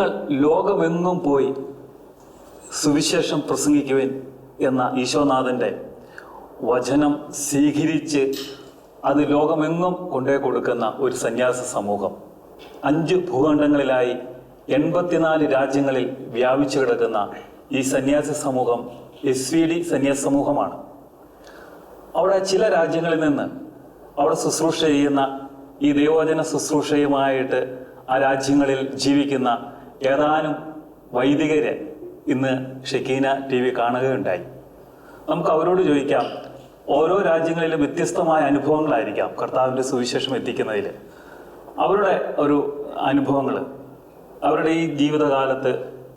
നിങ്ങൾ ലോകമെങ്ങും പോയി സുവിശേഷം പ്രസംഗിക്കുവിൻ എന്ന ഈശോനാഥന്റെ വചനം സ്വീകരിച്ച് അത് ലോകമെങ്ങും കൊണ്ടേ കൊടുക്കുന്ന ഒരു സന്യാസ സമൂഹം. അഞ്ച് ഭൂഖണ്ഡങ്ങളിലായി എൺപത്തിനാല് രാജ്യങ്ങളിൽ വ്യാപിച്ചു കിടക്കുന്ന ഈ സന്യാസ സമൂഹം എസ് വി ഡി സന്യാസ സമൂഹമാണ്. അവിടെ ചില രാജ്യങ്ങളിൽ നിന്ന് അവിടെ ശുശ്രൂഷ ചെയ്യുന്ന ഈ ദൈവവചന ശുശ്രൂഷയുമായിട്ട് ആ രാജ്യങ്ങളിൽ ജീവിക്കുന്ന ഏതാനും വൈദികരെ ഇന്ന് ഷെക്കീന ടി വി കാണുകയുണ്ടായി. നമുക്ക് അവരോട് ചോദിക്കാം ഓരോ രാജ്യങ്ങളിലും വ്യത്യസ്തമായ അനുഭവങ്ങളായിരിക്കാം കർത്താവിന്റെ സുവിശേഷം എത്തിക്കുന്നതിൽ അവരുടെ ഒരു അനുഭവങ്ങൾ അവരുടെ ഈ ജീവിതകാലത്ത്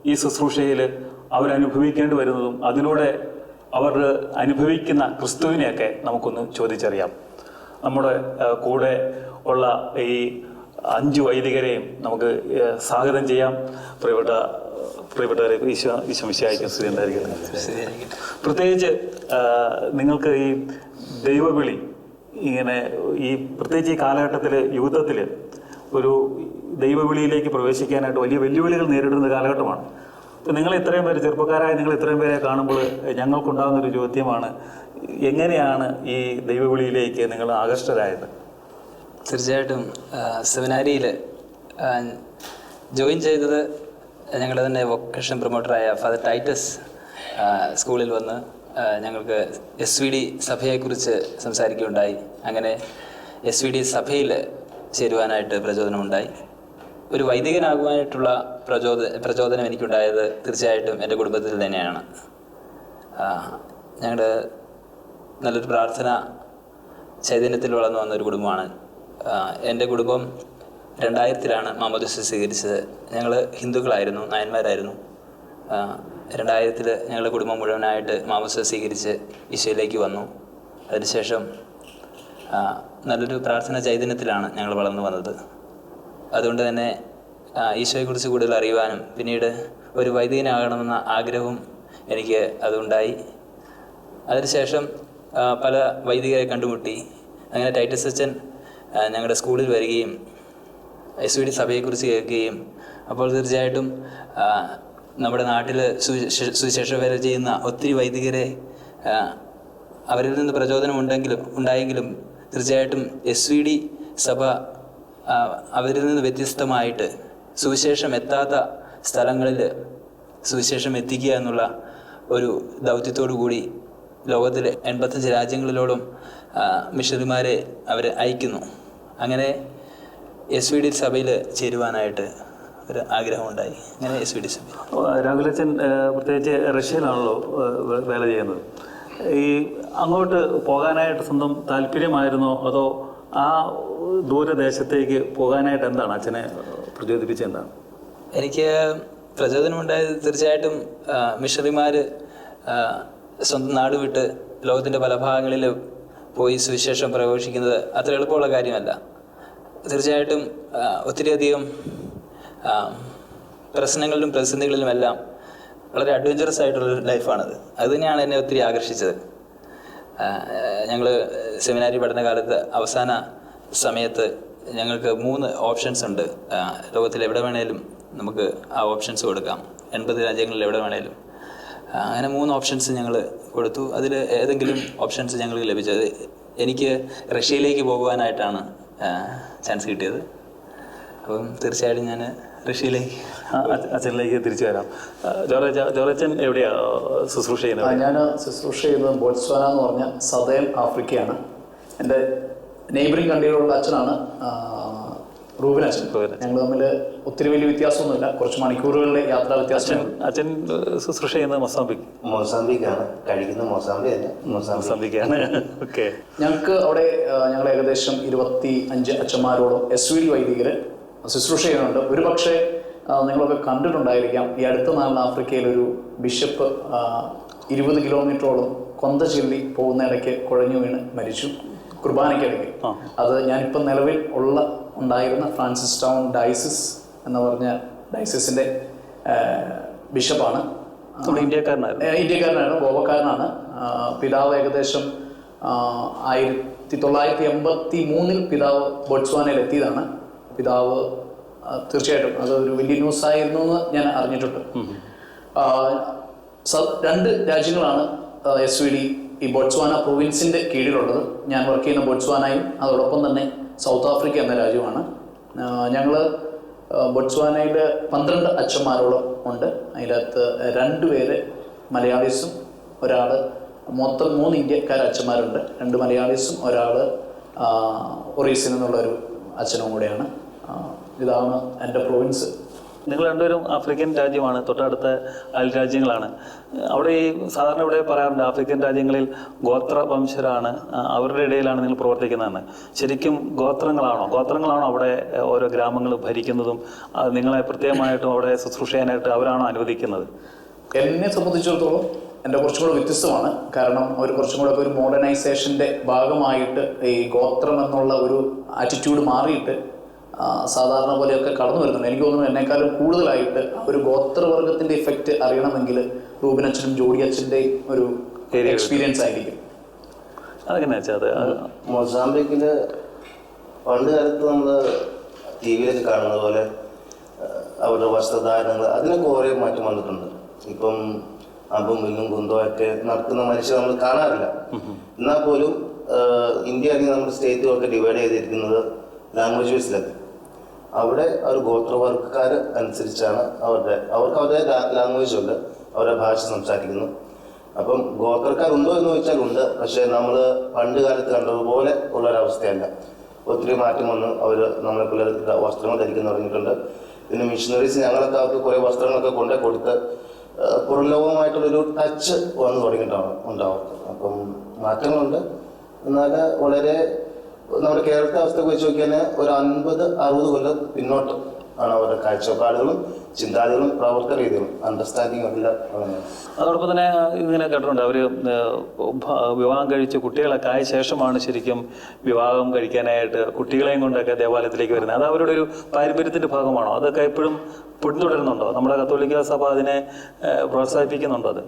ഈ ശുശ്രൂഷയിൽ അവരനുഭവിക്കേണ്ടി വരുന്നതും അതിലൂടെ അവർ അനുഭവിക്കുന്ന ക്രിസ്തുവിനെയൊക്കെ നമുക്കൊന്ന് ചോദിച്ചറിയാം. നമ്മുടെ കൂടെ ഉള്ള ഈ അഞ്ച് വൈദികരെയും നമുക്ക് സ്വാഗതം ചെയ്യാം. പ്രിയപ്പെട്ട പ്രിയപ്പെട്ടവരെ ഈശോ ഈശോ വിശായിക്കും സ്ത്രീ ഉണ്ടായിരിക്കുന്നത് പ്രത്യേകിച്ച് നിങ്ങൾക്ക് ഈ ദൈവവിളി ഇങ്ങനെ ഈ പ്രത്യേകിച്ച് ഈ കാലഘട്ടത്തിൽ യുദ്ധത്തിൽ ഒരു ദൈവവിളിയിലേക്ക് പ്രവേശിക്കാനായിട്ട് വലിയ വെല്ലുവിളികൾ നേരിടുന്ന കാലഘട്ടമാണ്. അപ്പോൾ നിങ്ങൾ ഇത്രയും പേര് ചെറുപ്പക്കാരായ നിങ്ങൾ ഇത്രയും പേരെ കാണുമ്പോൾ ഞങ്ങൾക്കുണ്ടാകുന്ന ഒരു ചോദ്യമാണ് എങ്ങനെയാണ് ഈ ദൈവവിളിയിലേക്ക് നിങ്ങൾ ആകർഷ്ടരായത് തീർച്ചയായിട്ടും സെമിനാരിയിൽ ജോയിൻ ചെയ്തത് ഞങ്ങളുടെ തന്നെ വൊക്കേഷൻ പ്രൊമോട്ടറായ ഫാദർ ടൈറ്റസ് സ്കൂളിൽ വന്ന് ഞങ്ങൾക്ക് എസ് വി ഡി സഭയെക്കുറിച്ച് സംസാരിക്കുകയുണ്ടായി. അങ്ങനെ എസ് വി ഡി സഭയിൽ ചേരുവാനായിട്ട് പ്രചോദനമുണ്ടായി. ഒരു വൈദികനാകുവാനായിട്ടുള്ള പ്രചോദ പ്രചോദനം എനിക്കുണ്ടായത് തീർച്ചയായിട്ടും എന്റെ കുടുംബത്തിൽ തന്നെയാണ്. ഞങ്ങളുടെ നല്ലൊരു പ്രാർത്ഥന ചൈതന്യത്തിൽ വളർന്നു വന്ന ഒരു കുടുംബമാണ് എന്റെ കുടുംബം രണ്ടായിരത്തിലാണ് മാമോദിസ സ്വീകരിച്ചത്. ഞങ്ങൾ ഹിന്ദുക്കളായിരുന്നു നായന്മാരായിരുന്നു. രണ്ടായിരത്തിൽ ഞങ്ങളുടെ കുടുംബം മുഴുവനായിട്ട് മാമോദിസ സ്വീകരിച്ച് ഈശോയിലേക്ക് വന്നു. അതിനുശേഷം നല്ലൊരു പ്രാർത്ഥന ചൈതന്യത്തിലാണ് ഞങ്ങൾ വളർന്നു വന്നത്. അതുകൊണ്ട് തന്നെ ഈശോയെക്കുറിച്ച് കൂടുതൽ അറിയുവാനും പിന്നീട് ഒരു വൈദികനാകണമെന്ന ആഗ്രഹവും എനിക്ക് അതുണ്ടായി. അതിനുശേഷം പല വൈദികരെ കണ്ടുമുട്ടി. അങ്ങനെ ടൈറ്റസ് അച്ഛൻ ഞങ്ങളുടെ സ്കൂളിൽ വരികയും എസ് വി ഡി സഭയെക്കുറിച്ച് കേൾക്കുകയും അപ്പോൾ തീർച്ചയായിട്ടും നമ്മുടെ നാട്ടിൽ സുവിശേഷ വേല ചെയ്യുന്ന ഒത്തിരി വൈദികരെ അവരിൽ നിന്ന് പ്രചോദനം ഉണ്ടെങ്കിലും ഉണ്ടായെങ്കിലും തീർച്ചയായിട്ടും എസ് വി ഡി സഭ അവരിൽ നിന്ന് വ്യത്യസ്തമായിട്ട് സുവിശേഷം എത്താത്ത സ്ഥലങ്ങളിൽ സുവിശേഷം എത്തിക്കുക എന്നുള്ള ഒരു ദൗത്യത്തോടു കൂടി ലോകത്തിലെ എൺപത്തഞ്ച് രാജ്യങ്ങളിലോളം മിഷണറിമാരെ അവർ അയക്കുന്നു. അങ്ങനെ എസ് വി ഡി സഭയിൽ ചേരുവാനായിട്ട് ഒരു ആഗ്രഹമുണ്ടായി. അങ്ങനെ എസ് വി ഡി സഭ രാഹുലച്ചൻ പ്രത്യേകിച്ച് റഷ്യയിലാണല്ലോ വേല ചെയ്യുന്നത്. ഈ അങ്ങോട്ട് പോകാനായിട്ട് സ്വന്തം താല്പര്യമായിരുന്നോ? അതോ ആ ദൂരദേശത്തേക്ക് പോകാനായിട്ട് എന്താണ് അച്ഛനെ പ്രചോദിപ്പിച്ചത്? എന്താണ് എനിക്ക് പ്രചോദനമുണ്ടായത് തീർച്ചയായിട്ടും മിഷണറിമാർ സ്വന്തം നാട് വിട്ട് ലോകത്തിന്റെ പല ഭാഗങ്ങളിൽ പോയി സുവിശേഷം പ്രഘോഷിക്കുന്നത് അത്ര എളുപ്പമുള്ള കാര്യമല്ല. തീർച്ചയായിട്ടും ഒത്തിരിയധികം പ്രശ്നങ്ങളിലും പ്രതിസന്ധികളിലുമെല്ലാം വളരെ അഡ്വഞ്ചറസ് ആയിട്ടുള്ള ലൈഫാണത് അത് തന്നെയാണ് എന്നെ ഒത്തിരി ആകർഷിച്ചത്. ഞങ്ങൾ സെമിനാരി പഠനകാലത്ത് അവസാന സമയത്ത് ഞങ്ങൾക്ക് മൂന്ന് ഓപ്ഷൻസ് ഉണ്ട്. ലോകത്തിൽ എവിടെ വേണേലും നമുക്ക് ആ ഓപ്ഷൻസ് കൊടുക്കാം. എൺപത് രാജ്യങ്ങളിൽ എവിടെ വേണേലും. അങ്ങനെ മൂന്ന് ഓപ്ഷൻസ് ഞങ്ങൾ കൊടുത്തു. അതിൽ ഏതെങ്കിലും ഓപ്ഷൻസ് ഞങ്ങൾക്ക് ലഭിച്ചത് എനിക്ക് റഷ്യയിലേക്ക് പോകുവാനായിട്ടാണ് ചാൻസ് കിട്ടിയത്. അപ്പം തീർച്ചയായിട്ടും ഞാൻ റഷ്യയിലേക്ക് അച്ഛനിലേക്ക് തിരിച്ചു വരാം. ജോറച്ച ജോറച്ചൻ എവിടെയാണ് എവിടെയാ ശുശ്രൂഷ ചെയ്യുന്നത്? ഞാൻ ശുശ്രൂഷ ചെയ്യുന്നത് ബോട്സ്വാന എന്ന് പറഞ്ഞ സദേൺ ആഫ്രിക്കയാണ്. എന്റെ നെയ്ബറിംഗ് കൺട്രിയിലുള്ള അച്ഛനാണ്. റൂബിൻ അച്ഛൻ. ഞങ്ങൾ തമ്മിൽ ഒത്തിരി വലിയ വ്യത്യാസമൊന്നുമില്ല. കുറച്ച് മണിക്കൂറുകളിലെ യാത്രാ വ്യത്യാസം. അച്ഛൻ ശുശ്രൂഷ ചെയ്യുന്നത് മൊസാമ്പിക് മൊസാമ്പിക്കാണ് കഴിക്കുന്ന മൊസാമ്പി അല്ല മൊസാമ്പി മൊസാമ്പിക്കാണ് ഓക്കെ. ഞങ്ങൾക്ക് അവിടെ ഞങ്ങൾ ഏകദേശം ഇരുപത്തി അഞ്ച് അച്ഛന്മാരോടും എസ് വി ഡി വൈദികർ ശുശ്രൂഷ ചെയ്യുന്നുണ്ട്. ഒരു പക്ഷേ നിങ്ങളൊക്കെ കണ്ടിട്ടുണ്ടായിരിക്കാം ഈ അടുത്ത നാളിൽ ആഫ്രിക്കയിലൊരു ബിഷപ്പ് ഇരുപത് കിലോമീറ്ററോളം കൊന്ത ചൊല്ലി പോകുന്നിടയ്ക്ക് കുഴഞ്ഞു വീണ് മരിച്ചു. കുർബാനയ്ക്കിടയ്ക്ക്. അത് ഞാനിപ്പം നിലവിൽ ഉള്ള ഉണ്ടായിരുന്ന ഫ്രാൻസിസ് ടൗൺ ഡൈസിസ് എന്ന് പറഞ്ഞ ഡൈസിസിന്റെ ബിഷപ്പാണ്. ഇന്ത്യക്കാരനായിരുന്നു. ഇന്ത്യക്കാരനാണ് ഗോവക്കാരനാണ്. പിതാവ് ഏകദേശം ആയിരത്തി തൊള്ളായിരത്തി എൺപത്തി മൂന്നിൽ പിതാവ് ബോട്സ്വാനയിൽ എത്തിയതാണ്. പിതാവ് തീർച്ചയായിട്ടും അത് ഒരു വലിയ ന്യൂസ് ആയിരുന്നു എന്ന് ഞാൻ അറിഞ്ഞിട്ടുണ്ട്. സ- രണ്ട് രാജ്യങ്ങളാണ് എസ് വി ഡി ഈ ബോട്സ്വാന പ്രൊവിൻസിന്റെ കീഴിലുള്ളത്. ഞാൻ വർക്ക് ചെയ്യുന്ന ബോട്സ്വാനയും അതോടൊപ്പം തന്നെ സൗത്ത് ആഫ്രിക്ക എന്ന രാജ്യമാണ്. ഞങ്ങൾ ബൊട്സ്വാനയിൽ പന്ത്രണ്ട് അച്ഛന്മാരോളം ഉണ്ട്. അതിനകത്ത് രണ്ട് പേര് മലയാളീസും ഒരാൾ മൊത്തം മൂന്ന് ഇന്ത്യക്കാർ അച്ഛന്മാരുണ്ട്. രണ്ട് മലയാളീസും ഒരാൾ ഒറീസിൽ നിന്നുള്ള ഒരു അച്ഛനും കൂടെയാണ്. ഇതാണ് എന്റെ പ്രൊവിൻസ്. നിങ്ങൾ രണ്ടുപേരും ആഫ്രിക്കൻ രാജ്യമാണ് തൊട്ടടുത്ത അയൽ രാജ്യങ്ങളാണ് അവിടെ ഈ സാധാരണ ഇവിടെ പറയാറുണ്ട് ആഫ്രിക്കൻ രാജ്യങ്ങളിൽ ഗോത്ര വംശരാണ് അവരുടെ ഇടയിലാണ് നിങ്ങൾ പ്രവർത്തിക്കുന്നതെന്ന്. ശരിക്കും ഗോത്രങ്ങളാണോ? ഗോത്രങ്ങളാണോ അവിടെ ഓരോ ഗ്രാമങ്ങൾ ഭരിക്കുന്നതും നിങ്ങളെ പ്രത്യേകമായിട്ടും അവിടെ ശുശ്രൂഷ ചെയ്യാനായിട്ട് അവരാണോ അനുവദിക്കുന്നത്? എന്നെ സംബന്ധിച്ചിടത്തോളം എന്റെ കുറച്ചും കൂടെ വ്യത്യസ്തമാണ്. കാരണം അവർ കുറച്ചും കൂടെ ഒരു മോഡേണൈസേഷന്റെ ഭാഗമായിട്ട് ഈ ഗോത്രം എന്നുള്ള ഒരു ആറ്റിറ്റ്യൂഡ് മാറിയിട്ട് സാധാരണ പോലെയൊക്കെ കടന്നു വരുന്നുണ്ട്. എനിക്ക് തോന്നുന്നു എന്നെക്കാളും കൂടുതലായിട്ട് ഒരു ഗോത്രവർഗത്തിന്റെ ഇഫക്റ്റ് അറിയണമെങ്കിൽ റൂബിൻ അച്ഛനും ജോഡി അച്ഛന്റെയും ഒരു എക്സ്പീരിയൻസ് ആയിരിക്കും. അതെങ്ങനെ വെച്ചാൽ പണ്ട് കാലത്ത് നമ്മൾ ടി വിയിൽ കാണുന്ന പോലെ അവരുടെ വസ്ത്രധാരണങ്ങൾ അതിനൊക്കെ ഓരോ മാറ്റം വന്നിട്ടുണ്ട്. ഇപ്പം അമ്പും വില്ലും കുന്തോ ഒക്കെ നടക്കുന്ന മനുഷ്യർ നമ്മൾ കാണാറില്ല. എന്നാൽ പോലും ഇന്ത്യ അല്ലെങ്കിൽ നമ്മുടെ സ്റ്റേറ്റുകളൊക്കെ ഡിവൈഡ് ചെയ്തിരിക്കുന്നത് ലാംഗ്വേജ് ബേസിലൊക്കെ അവിടെ ഒരു ഗോത്രവർഗക്കാർ അനുസരിച്ചാണ് അവരുടെ അവർക്ക് അവരുടെ ലാംഗ്വേജ് ഉണ്ട്. അവരുടെ ഭാഷ സംസാരിക്കുന്നു. അപ്പം ഗോത്രക്കാരുണ്ടോ എന്ന് ചോദിച്ചാൽ ഉണ്ട്. പക്ഷേ നമ്മൾ പണ്ട് കാലത്ത് കണ്ടതുപോലെ ഉള്ളൊരവസ്ഥയല്ല. ഒത്തിരി മാറ്റം വന്ന്. അവർ നമ്മളെ പിള്ളേർ വസ്ത്രങ്ങൾ ധരിക്കുന്ന തുടങ്ങിയിട്ടുണ്ട്. പിന്നെ മിഷനറീസ് ഞങ്ങളൊക്കെ അവർക്ക് കുറേ വസ്ത്രങ്ങളൊക്കെ കൊണ്ടേ കൊടുത്ത് പുറലോകമായിട്ടുള്ളൊരു ടച്ച് വന്ന് തുടങ്ങിയിട്ടാണ് ഉണ്ടാവും അപ്പം മാറ്റങ്ങളുണ്ട്. എന്നാൽ വളരെ നമ്മുടെ കേരളത്തെ അവസ്ഥ വെച്ച് നോക്കിയാൽ ഒരു അൻപത് അറുപത് കൊല്ലം പിന്നോട്ട് ആണ് അവരുടെ കാഴ്ചപ്പാടുകളും ചിന്താഗതികളും പ്രവർത്തന രീതികളും അണ്ടർസ്റ്റാൻഡിങ്ങും എല്ലാം അതോടൊപ്പം തന്നെ ഇങ്ങനെ കേട്ടിട്ടുണ്ട് അവർ വിവാഹം കഴിച്ച് കുട്ടികളൊക്കെ ആയ ശേഷമാണ് ശരിക്കും വിവാഹം കഴിക്കാനായിട്ട് കുട്ടികളെയും കൊണ്ടൊക്കെ ദേവാലയത്തിലേക്ക് വരുന്നത്. അത് അവരുടെ ഒരു പാരമ്പര്യത്തിന്റെ ഭാഗമാണോ? അതൊക്കെ എപ്പോഴും പിന്തുടരുന്നുണ്ടോ? നമ്മുടെ കത്തോലിക്ക സഭ അതിനെ പ്രോത്സാഹിപ്പിക്കുന്നുണ്ടോ അത്?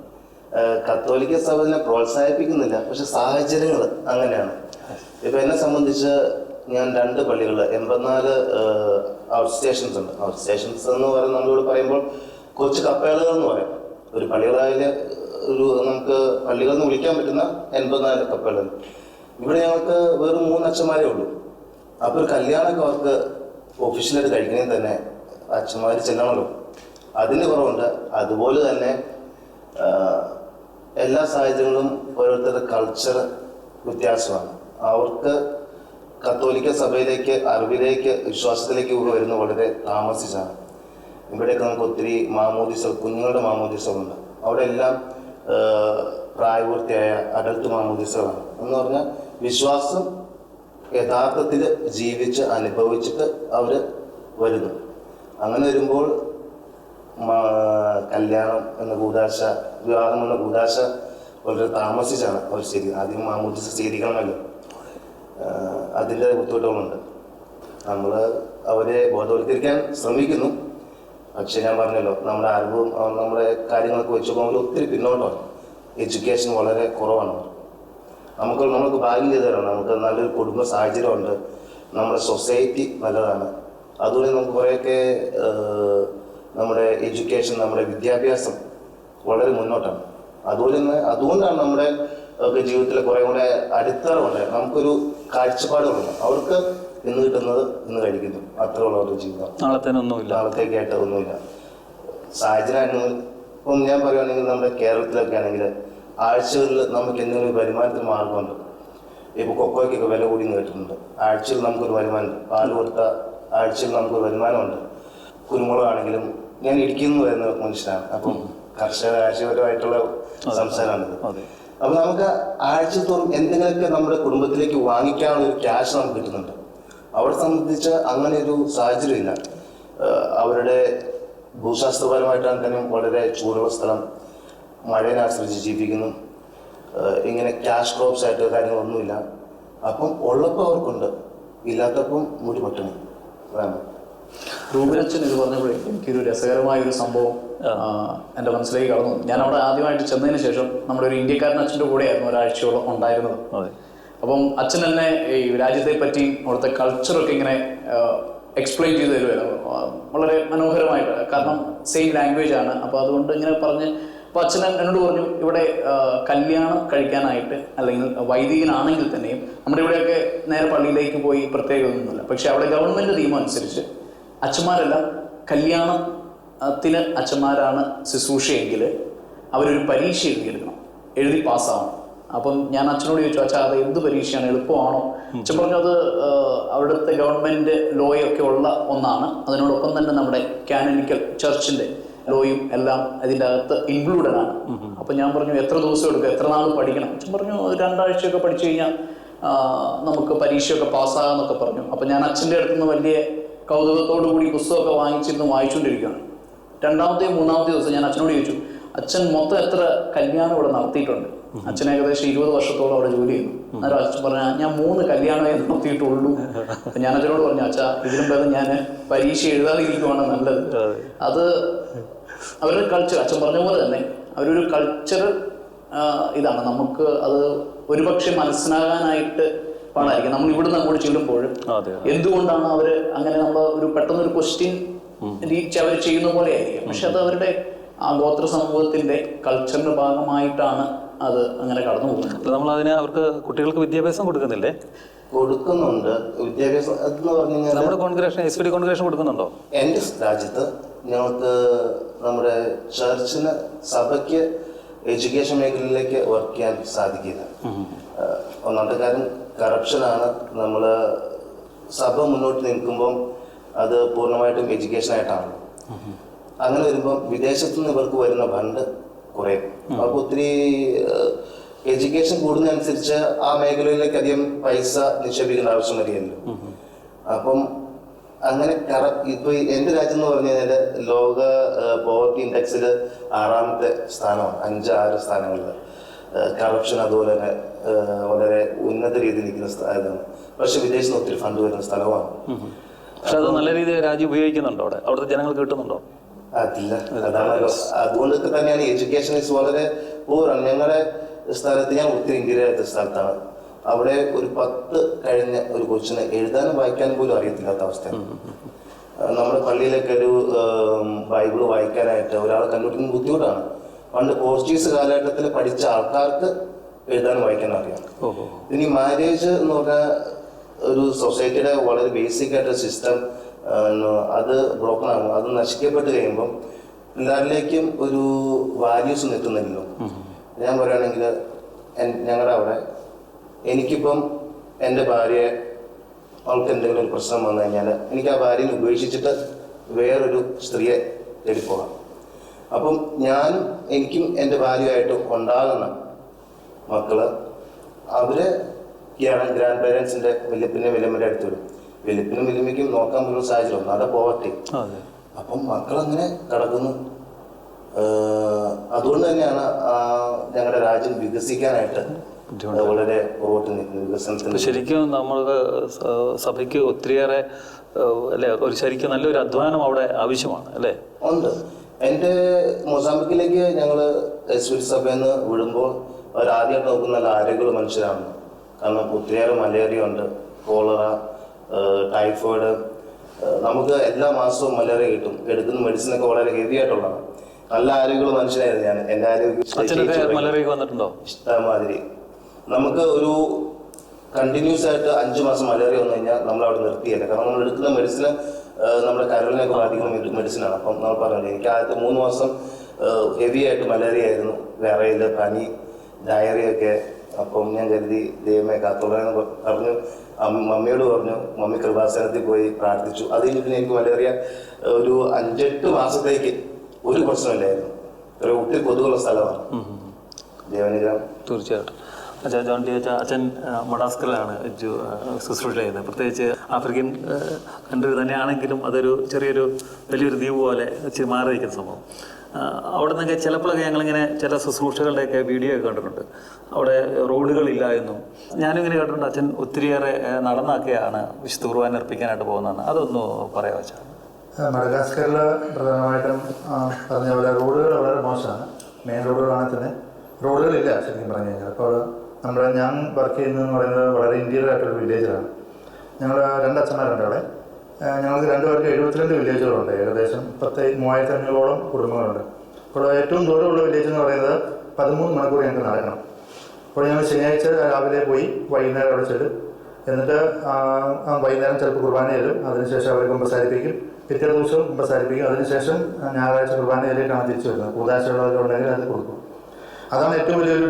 കത്തോലിക്ക സഭ അതിനെ പ്രോത്സാഹിപ്പിക്കുന്നില്ല പക്ഷെ സാഹചര്യങ്ങൾ അങ്ങനെയാണ്. ഇപ്പൊ എന്നെ സംബന്ധിച്ച് ഞാൻ രണ്ട് പള്ളികളിൽ എൺപത്തിനാല് ഔട്ട് സ്റ്റേഷൻസ് ഉണ്ട്. ഔട്ട് സ്റ്റേഷൻസ് എന്ന് പറയുന്നത് നമ്മളോട് പറയുമ്പോൾ കുറച്ച് കപ്പേളുകൾ എന്ന് പറയാം. ഒരു പള്ളികളായ ഒരു നമുക്ക് പള്ളികൾ എന്ന് വിളിക്കാൻ പറ്റുന്ന എൺപത്തിനാല് കപ്പേളുകൾ ഇവിടെ ഞങ്ങൾക്ക് വെറും മൂന്ന് അച്ഛന്മാരേ ഉള്ളൂ. അപ്പോൾ ഒരു കല്യാണമൊക്കെ അവർക്ക് ഒഫീഷ്യലായിട്ട് കഴിക്കണമെങ്കിൽ തന്നെ അച്ഛന്മാർ ചെല്ലണമല്ലോ അതിന് കുറവുണ്ട്. അതുപോലെ തന്നെ എല്ലാ സാഹചര്യങ്ങളും ഓരോരുത്തരുടെ കൾച്ചർ വ്യത്യാസമാണ്. അവർക്ക് കത്തോലിക്ക സഭയിലേക്ക് അറിവിലേക്ക് വിശ്വാസത്തിലേക്ക് വരുന്ന വളരെ താമസിച്ചാണ്. ഇവിടെയൊക്കെ നമുക്ക് ഒത്തിരി മാമോദിസ കുഞ്ഞുങ്ങളുടെ മാമോദിസമുണ്ട് അവിടെ എല്ലാം പ്രായപൂർത്തിയായ അഡൽട്ട് മാമോദിസകളാണ് എന്ന് പറഞ്ഞാൽ വിശ്വാസം യഥാർത്ഥത്തിൽ ജീവിച്ച് അനുഭവിച്ചിട്ട് അവർ വരുന്നു. അങ്ങനെ വരുമ്പോൾ കല്യാണം എന്ന കൂതാശ വിവാഹം എന്ന കൂതാശ വളരെ താമസിച്ചാണ് അവർ ശരി ആദ്യം മാമോദിസ സ്വീകരിക്കണമല്ലോ. അതിന്റെ ബുദ്ധിമുട്ടുകളുണ്ട് നമ്മൾ അവരെ ബോധവൽക്കരിക്കാൻ ശ്രമിക്കുന്നു. പക്ഷെ ഞാൻ പറഞ്ഞല്ലോ നമ്മുടെ അറിവും നമ്മുടെ കാര്യങ്ങളൊക്കെ വെച്ച് നോക്കുമ്പോൾ ഒത്തിരി പിന്നോട്ടാണ് എഡ്യൂക്കേഷൻ വളരെ കുറവാണ്. നമുക്ക് നമുക്ക് ഭാഗ്യം ചെയ്തവരാണ് നമുക്ക് നല്ലൊരു കുടുംബ സാഹചര്യമുണ്ട്. നമ്മുടെ സൊസൈറ്റി നല്ലതാണ്. അതുകൊണ്ട് നമുക്ക് കുറേയൊക്കെ നമ്മുടെ എഡ്യൂക്കേഷൻ നമ്മുടെ വിദ്യാഭ്യാസം വളരെ മുന്നോട്ടാണ്. അതുപോലെ തന്നെ അതുകൊണ്ടാണ് നമ്മുടെ ഒക്കെ ജീവിതത്തിൽ കുറേ കൂടെ അടിത്തറ ഉണ്ടായത് നമുക്കൊരു തുടങ്ങി അവർക്ക് ഇന്ന് കിട്ടുന്നത് ഇന്ന് കഴിക്കുന്നു. അത്രയുള്ള ഒരു ജീവിതം. നാളത്തേനൊന്നുമില്ല. നാളത്തേക്കായിട്ട് ഒന്നുമില്ല സാഹചര്യമായിരുന്നു. ഇപ്പം ഞാൻ പറയുകയാണെങ്കിൽ നമ്മുടെ കേരളത്തിലൊക്കെ ആണെങ്കിൽ ആഴ്ചകളിൽ നമുക്ക് എന്തെങ്കിലും ഒരു വരുമാനത്തിന് മാർഗമുണ്ട് ഇപ്പോൾ കൊക്കോയ്ക്കൊക്കെ വില കൂടി കേട്ടിട്ടുണ്ട് ആഴ്ചയിൽ നമുക്കൊരു വരുമാനം പാൽ കൊടുത്ത ആഴ്ചയിൽ നമുക്കൊരു വരുമാനമുണ്ട്. കുരുമുളകാണെങ്കിലും ഞാൻ ഇടുക്കിന്ന് വരുന്ന മനുഷ്യനാണ്. അപ്പം കർഷക കാർഷികപരമായിട്ടുള്ള സംസാരമാണിത്. അപ്പൊ നമുക്ക് ആഴ്ച തോറും എന്തെങ്കിലുമൊക്കെ നമ്മുടെ കുടുംബത്തിലേക്ക് വാങ്ങിക്കാനുള്ള ഒരു ക്യാഷ് നമുക്ക് കിട്ടുന്നുണ്ട്. അവിടെ സംബന്ധിച്ച് അങ്ങനെ ഒരു സാഹചര്യമില്ല അവരുടെ ഭൂശാസ്ത്രപരമായിട്ടാണ് തന്നെ വളരെ ചൂടുള്ള സ്ഥലം. മഴയെ ആശ്രയിച്ച് ജീവിക്കുന്നു. ഇങ്ങനെ ക്യാഷ് ക്രോപ്സ് ആയിട്ട് കാര്യങ്ങളൊന്നുമില്ല അപ്പം ഉള്ളപ്പോൾ അവർക്കുണ്ട്. ഇല്ലാത്തപ്പം മുടി പറ്റണം അതാണ്. റൂബിനച്ചൻ ഇത് പറഞ്ഞപ്പോഴേ എനിക്കൊരു രസകരമായ ഒരു സംഭവം എന്റെ മനസ്സിലേക്ക് കടന്നു. ഞാൻ അവിടെ ആദ്യമായിട്ട് ചെന്നതിന് ശേഷം നമ്മുടെ ഒരു ഇന്ത്യക്കാരൻ അച്ഛന്റെ കൂടെയായിരുന്നു ഒരാഴ്ചയോളം ഉണ്ടായിരുന്നത്. അപ്പം അച്ഛൻ തന്നെ ഈ രാജ്യത്തെ പറ്റി അവിടുത്തെ കൾച്ചറൊക്കെ ഇങ്ങനെ എക്സ്പ്ലെയിൻ ചെയ്ത് തരുമായിരുന്നു വളരെ മനോഹരമായിട്ട്. കാരണം സെയിം ലാംഗ്വേജ് ആണ്. അപ്പോൾ അതുകൊണ്ട് ഇങ്ങനെ പറഞ്ഞ് അപ്പോൾ അച്ഛൻ എന്നോട് പറഞ്ഞു ഇവിടെ കല്യാണം കഴിക്കാനായിട്ട് അല്ലെങ്കിൽ വൈദികനാണെങ്കിൽ തന്നെയും നമ്മുടെ ഇവിടെയൊക്കെ നേരെ പള്ളിയിലേക്ക് പോയി പ്രത്യേക ഒന്നുമില്ല പക്ഷെ അവിടെ ഗവൺമെന്റ് നിയമം അനുസരിച്ച് അച്ഛന്മാരെല്ലാം കല്യാണത്തിന് അച്ഛന്മാരാണ് ശുശ്രൂഷയെങ്കിൽ അവരൊരു പരീക്ഷ എഴുതിയെടുക്കണം. എഴുതി പാസ്സാവണം. അപ്പം ഞാൻ അച്ഛനോട് ചോദിച്ചു അച്ഛാ അത് എന്ത് പരീക്ഷയാണ്? എളുപ്പമാണോ? അച്ഛൻ പറഞ്ഞു അത് അവിടുത്തെ ഗവൺമെന്റ് ലോയൊക്കെ ഉള്ള ഒന്നാണ്. അതിനോടൊപ്പം തന്നെ നമ്മുടെ കാനനിക്കൽ ചർച്ചിന്റെ ലോയും എല്ലാം അതിന്റെ അകത്ത് ഇൻക്ലൂഡഡ് ആണ്. അപ്പം ഞാൻ പറഞ്ഞു എത്ര ദിവസം എടുക്കും? എത്ര നാൾ പഠിക്കണം? അച്ഛൻ പറഞ്ഞു രണ്ടാഴ്ചയൊക്കെ പഠിച്ചു കഴിഞ്ഞാൽ നമുക്ക് പരീക്ഷയൊക്കെ പാസ്സാകാന്നൊക്കെ പറഞ്ഞു. അപ്പം ഞാൻ അച്ഛന്റെ അടുത്തുനിന്ന് വലിയ കൗതുകത്തോടു കൂടി പുസ്തകമൊക്കെ വാങ്ങിച്ചിരുന്ന് വായിച്ചുകൊണ്ടിരിക്കുകയാണ്. രണ്ടാമത്തെയും മൂന്നാമത്തെയും ദിവസം ഞാൻ അച്ഛനോട് ചോദിച്ചു അച്ഛൻ മൊത്തം എത്ര കല്യാണം ഇവിടെ നടത്തിയിട്ടുണ്ട്? അച്ഛൻ ഏകദേശം ഇരുപത് വർഷത്തോളം അവിടെ ജോലി ചെയ്യുന്നു. അന്നേരം അച്ഛൻ പറഞ്ഞ ഞാൻ മൂന്ന് കല്യാണമേ നടത്തിയിട്ടുള്ളൂ. ഞാൻ അച്ഛനോട് പറഞ്ഞു അച്ഛാ ഇതിനും പേര് ഞാൻ പരീക്ഷ എഴുതാതിരിക്കുവാണ് നല്ലത്. അത്. അവരുടെ കൾച്ചർ അച്ഛൻ പറഞ്ഞ പോലെ തന്നെ അവരൊരു കൾച്ചറൽ ഇതാണ്. നമുക്ക് അത് ഒരുപക്ഷെ മനസ്സിലാകാനായിട്ട് പാടായിരിക്കും. നമ്മൾ ഇവിടുന്ന് അങ്ങോട്ട് ചെല്ലുമ്പോൾ എന്തുകൊണ്ടാണ് അവർ അങ്ങനെ നമ്മൾ ഒരു പെട്ടെന്ന് ഒരു ക്വസ്റ്റ്യൻ റീച്ച് അവർ ചെയ്യുന്ന പോലെ ആയിരിക്കും. പക്ഷെ അത് അവരുടെ ആ ഗോത്ര സമൂഹത്തിന്റെ കൾച്ചറിന്റെ ഭാഗമായിട്ടാണ് അത് അങ്ങനെ കടന്നു പോകുന്നത്. നമ്മൾ അതിന് അവർക്ക് കുട്ടികൾക്ക് വിദ്യാഭ്യാസം കൊടുക്കുന്നില്ലേ? കൊടുക്കുന്നുണ്ട്. വിദ്യാഭ്യാസം എന്ന് പറഞ്ഞു കഴിഞ്ഞാൽ നമ്മുടെ congregation S P D congregation കൊടുക്കുന്നുണ്ടോ? എന്റെ രാജ്യത്ത് ഞങ്ങൾക്ക് നമ്മുടെ ചർച്ചിന് സഭയ്ക്ക് എഡ്യൂക്കേഷൻ മേഖലയിലേക്ക് വർക്ക് ചെയ്യാൻ സാധിക്കില്ല. ഒന്നാമത്തെ കാര്യം കറപ്ഷനാണ് നമ്മൾ സഭ മുന്നോട്ട് നിൽക്കുമ്പം അത് പൂർണമായിട്ടും എഡ്യൂക്കേഷൻ ആയിട്ടാണ്. അങ്ങനെ വരുമ്പം വിദേശത്തു നിന്ന് ഇവർക്ക് വരുന്ന ഫണ്ട് കുറയും അപ്പോൾ ഒത്തിരി എഡ്യൂക്കേഷൻ കൂടുന്നതനുസരിച്ച് ആ മേഖലയിലേക്ക് അധികം പൈസ നിക്ഷേപിക്കേണ്ട ആവശ്യം വരികയല്ലോ. അപ്പം അങ്ങനെ കറ ഇപ്പൊ എന്റെ രാജ്യം എന്ന് പറഞ്ഞു കഴിഞ്ഞാൽ ലോക പോവർട്ടി ഇൻഡെക്സിൽ ആറാമത്തെ സ്ഥാനമാണ് അഞ്ച് ആറ് സ്ഥാനങ്ങളിൽ കറപ്ഷൻ അതുപോലെ തന്നെ വളരെ ഉന്നത രീതിയിൽ നിൽക്കുന്ന ഇതാണ് പക്ഷെ വിദേശത്ത് നിന്ന് ഒത്തിരി ഫണ്ട് വരുന്ന സ്ഥലമാണ്. പക്ഷെ അത് നല്ല രീതിയിൽ രാജ്യം ഉപയോഗിക്കുന്നുണ്ടോ അവിടെ? അവിടുത്തെ ജനങ്ങൾ കിട്ടുന്നുണ്ടോ? അതില്ല അതാണല്ലോ അതുകൊണ്ടൊക്കെ തന്നെയാണ് എഡ്യൂക്കേഷൻ ഇസ് വളരെ പൂറാണ് ഞങ്ങളുടെ സ്ഥലത്ത് ഞാൻ ഒത്തിരി ഇന്ത്യയിലത്തെ സ്ഥലത്താണ്. അവിടെ ഒരു പത്ത് കഴിഞ്ഞ ഒരു കൊച്ചിന് എഴുതാനും വായിക്കാനും പോലും അറിയത്തില്ലാത്ത അവസ്ഥയാണ്. ആ, നമ്മുടെ പള്ളിയിലൊക്കെ ഒരു ബൈബിൾ ബൈബിൾ വായിക്കാനായിട്ട് ഒരാളെ കണ്ടുപിടിക്കുന്ന ബുദ്ധിമുട്ടാണ്. പണ്ട് പോർച്ചുഗീസ് കാലഘട്ടത്തിൽ പഠിച്ച ആൾക്കാർക്ക് എഴുതാൻ വായിക്കാനും അറിയാം. ഇനി മാരേജ് എന്ന് പറഞ്ഞാൽ ഒരു സൊസൈറ്റിയുടെ വളരെ ബേസിക് ആയിട്ട് സിസ്റ്റം അത് ബ്രോക്കൺ ആകും അത് നശിക്കപ്പെട്ട് കഴിയുമ്പം എല്ലാവരിലേക്കും ഒരു വാല്യൂസ് നിൽക്കുന്നില്ലല്ലോ. ഞാൻ പറയുകയാണെങ്കിൽ ഞങ്ങളുടെ അവിടെ എനിക്കിപ്പം എന്റെ ഭാര്യയെ അവൾക്ക് എന്തെങ്കിലും ഒരു പ്രശ്നം വന്നു കഴിഞ്ഞാൽ എനിക്ക് ആ ഭാര്യനെ ഉപേക്ഷിച്ചിട്ട് വേറൊരു സ്ത്രീയെ തേടിപ്പോകാം അപ്പം ഞാനും എനിക്കും എന്റെ ഭാര്യയായിട്ട് ഉണ്ടാകുന്ന മക്കൾ അവർ ഗ്രാൻഡ് പേരൻസിന്റെ വല്യപ്പിനെ വലിയമ്മയുടെ അടുത്ത് വരും. വല്യപ്പിനും വല്യമ്മയ്ക്കും നോക്കാൻ പറ്റുന്ന സാഹചര്യം ഒന്നാതെ പോവട്ടെ. അപ്പം മക്കളങ്ങനെ കിടക്കുന്നു. അതുകൊണ്ട് തന്നെയാണ് ഞങ്ങളുടെ രാജ്യം വികസിക്കാനായിട്ട് വളരെ പുറകോട്ട് നിൽക്കുന്നത് വികസനത്തിന് ശരിക്കും നമ്മുടെ സഭയ്ക്ക് ഒത്തിരിയേറെ അല്ലെ ഒരു ശരിക്കും നല്ലൊരു അധ്വാനം അവിടെ ആവശ്യമാണ് അല്ലേ? ഉണ്ട്. എന്റെ മൊസാമ്പിക്കിലേക്ക് ഞങ്ങൾ എസ് സഭയിൽ നിന്ന് വിടുമ്പോൾ അവർ ആദ്യമായിട്ട് നോക്കുന്ന നല്ല ആരോഗ്യമുള്ള മനുഷ്യരാണ്. കാരണം ഒത്തിരിയേറെ മലേറിയ ഉണ്ട് കോളറ ടൈഫോയിഡ്. നമുക്ക് എല്ലാ മാസവും മലേറിയ കിട്ടും. എടുക്കുന്ന മെഡിസിനൊക്കെ വളരെ ഹെവി ആയിട്ടുള്ളതാണ്. നല്ല ആരോഗ്യമുള്ള മനുഷ്യനായിരുന്നു ഞാൻ. എന്റെ ആരോഗ്യം വന്നിട്ടുണ്ടോ? ഇഷ്ടമാതിരി. നമുക്ക് ഒരു കണ്ടിന്യൂസ് ആയിട്ട് അഞ്ച് മാസം മലേറിയ വന്നു കഴിഞ്ഞാൽ നമ്മൾ അവിടെ നിർത്തിയല്ല കാരണം നമ്മൾ എടുക്കുന്ന മെഡിസിന് നമ്മുടെ കരളിനൊക്കെ ബാധിക്കുന്ന മെഡിസിനാണ്. അപ്പം നമ്മൾ പറഞ്ഞു എനിക്ക് ആദ്യത്തെ മൂന്ന് മാസം ഹെവി ആയിട്ട് മലേറിയ ആയിരുന്നു. വിറയിൽ പനി ഡയറിയ ഒക്കെ. അപ്പം ഞാൻ കരുതി ദൈവമേ കാത്തോളാന്ന് പറഞ്ഞു. മമ്മിയോട് പറഞ്ഞു മമ്മി കൃപാസനത്തിൽ പോയി പ്രാർത്ഥിച്ചു. അത് കഴിഞ്ഞ് പിന്നെ എനിക്ക് മലേറിയ ഒരു അഞ്ചെട്ട് മാസത്തേക്ക് ഒരു പ്രശ്നമില്ലായിരുന്നു. ഒരു ഒത്തിരി കൊതുകുള്ള സ്ഥലമാണ്. ദേവനിഗ്രം തീർച്ചയായിട്ടും. അച്ഛൻ ജോൺ ഡി അച്ഛാ അച്ഛൻ മൊഡാസ്കറിലാണ് ശുശ്രൂഷ ചെയ്യുന്നത്. പ്രത്യേകിച്ച് ആഫ്രിക്കൻ കൺട്രി തന്നെയാണെങ്കിലും അതൊരു ചെറിയൊരു വലിയൊരു ദ്വീപ് പോലെ മാറിയിരിക്കുന്ന സംഭവം. അവിടെ നിന്നൊക്കെ ചിലപ്പോഴൊക്കെ ഞങ്ങളിങ്ങനെ ചില ശുശ്രൂഷകളുടെയൊക്കെ വീഡിയോ ഒക്കെ കണ്ടിട്ടുണ്ട്. അവിടെ റോഡുകളില്ല എന്നും. ഞാനും ഇങ്ങനെ കേട്ടിട്ടുണ്ട്. അച്ഛൻ ഒത്തിരിയേറെ നടന്നാക്കിയാണ് വിശുദ്ധ കുർബാന അർപ്പിക്കാനായിട്ട് പോകുന്നതെന്ന്. അതൊന്ന് പറയാമോ വെച്ചാൽ മഡഗാസ്കറിൽ പ്രധാനമായിട്ടും പറഞ്ഞ പോലെ റോഡുകൾ വളരെ മോശമാണ്. മെയിൻ റോഡുകളാണെങ്കിൽ തന്നെ റോഡുകളില്ല ശരിക്കും പറഞ്ഞു കഴിഞ്ഞാൽ. അപ്പോൾ നമ്മുടെ ഞാൻ വർക്ക് ചെയ്യുന്നതെന്ന് പറയുന്നത് വളരെ ഇന്റീരിയർ ആയിട്ടൊരു വില്ലേജിലാണ് ഞങ്ങൾ രണ്ട് അച്ഛന്മാരുണ്ട് അവിടെ. ഞങ്ങൾക്ക് രണ്ടുപേർക്ക് എഴുപത്തിരണ്ട് വില്ലേജുകളുണ്ട് ഏകദേശം. പത്ത് മൂവായിരത്തി അഞ്ഞൂറോളം കുടുംബങ്ങളുണ്ട്. അപ്പോൾ ഏറ്റവും ദൂരമുള്ള വില്ലേജ് എന്ന് പറയുന്നത് പതിമൂന്ന് മണിക്കൂർ ഞങ്ങൾക്ക് നടക്കണം. അപ്പോൾ ഞങ്ങൾ ശനിയാഴ്ച രാവിലെ പോയി വൈകുന്നേരം അവിടെ ചെല്ലും. എന്നിട്ട് വൈകുന്നേരം ചിലപ്പോൾ കുർബാന ചെല്ലും. അതിനുശേഷം അവർ കുമ്പസാരിപ്പിക്കും. പിറ്റേ ദിവസവും കുമ്പസാരിപ്പിക്കും. അതിനുശേഷം ഞായറാഴ്ച കുർബാന ചെല്ലിയിട്ടാണ് തിരിച്ചു വരുന്നത്. കൂതാശയുള്ളവരുണ്ടെങ്കിൽ അത് കൊടുക്കും. അതാണ് ഏറ്റവും വലിയൊരു